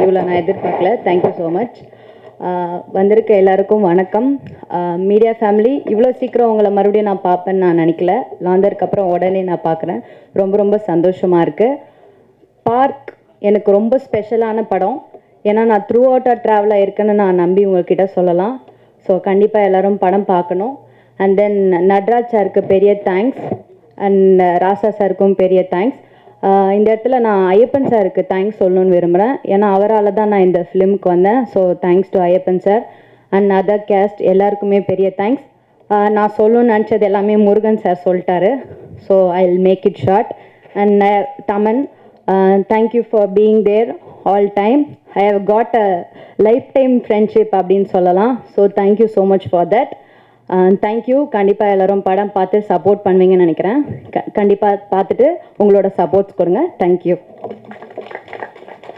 இவ்வளோ நான் எதிர்பார்க்கல. தேங்க்யூ ஸோ மச் வந்திருக்க எல்லாருக்கும் வணக்கம். மீடியா ஃபேமிலி இவ்வளோ சீக்கிரம் உங்களை மறுபடியும் நான் பார்ப்பேன்னு நான் நினைக்கல. லாந்தருக்கு அப்புறம் உடனே நான் பார்க்குறேன். ரொம்ப ரொம்ப சந்தோஷமாக இருக்குது பார்க் எனக்கு ரொம்ப ஸ்பெஷலான படம். ஏன்னா நான் த்ரூ அவுட்டாக ட்ராவலாக இருக்கேன்னு நான் நம்பி உங்கள்கிட்ட சொல்லலாம். ஸோ கண்டிப்பாக எல்லாரும் படம் பார்க்கணும். அண்ட் தென் நட்ராஜ் சாருக்கு பெரிய தேங்க்ஸ் அண்ட் ராசா சாருக்கும் பெரிய தேங்க்ஸ் இந்த இடத்துல நான் ஐயப்பன் சாருக்கு தேங்க்ஸ் சொல்லணும்னு விரும்புகிறேன் ஏன்னா அவரால் தான் நான் இந்த ஃபிலிமுக்கு வந்தேன். So thanks to Ayyappan sir and other cast எல்லாருக்குமே பெரிய தேங்க்ஸ் நான் சொல்லணும்னு நினச்சது எல்லாமே முருகன் சார் சொல்லிட்டாரு. So I will make it short and Thaman thank you for being there all time I have got a lifetime friendship அப்படின்னு சொல்லலாம். So thank you so much for that thank you கண்டிப்பாக எல்லோரும் படம் பார்த்து support பண்ணுவீங்கன்னு நினைக்கிறேன். க கண்டிப்பாக பார்த்துட்டு உங்களோட சப்போர்ட்ஸ் கொடுங்க. தேங்க்யூ